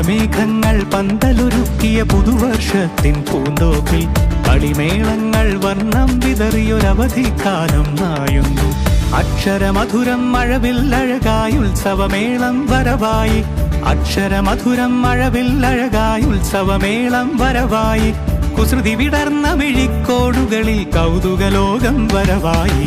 മഴമേഘങ്ങൾ പന്തലൊരുക്കിയ പുതുവർഷത്തിൻ പൂന്തോപ്പിൽ കളിമേളങ്ങൾ വർണം വിതറിയൊരവധിക്കാലം നായുന്നു. അക്ഷരമധുരം മഴവിൽ അഴകായി ഉത്സവമേളം വരവായി. അക്ഷരമധുരം മഴവിൽ അഴകായി ഉത്സവമേളം വരവായി. കുസൃതി വിടർന്ന മിഴിക്കോടുകളിൽ കൗതുകലോകം വരവായി.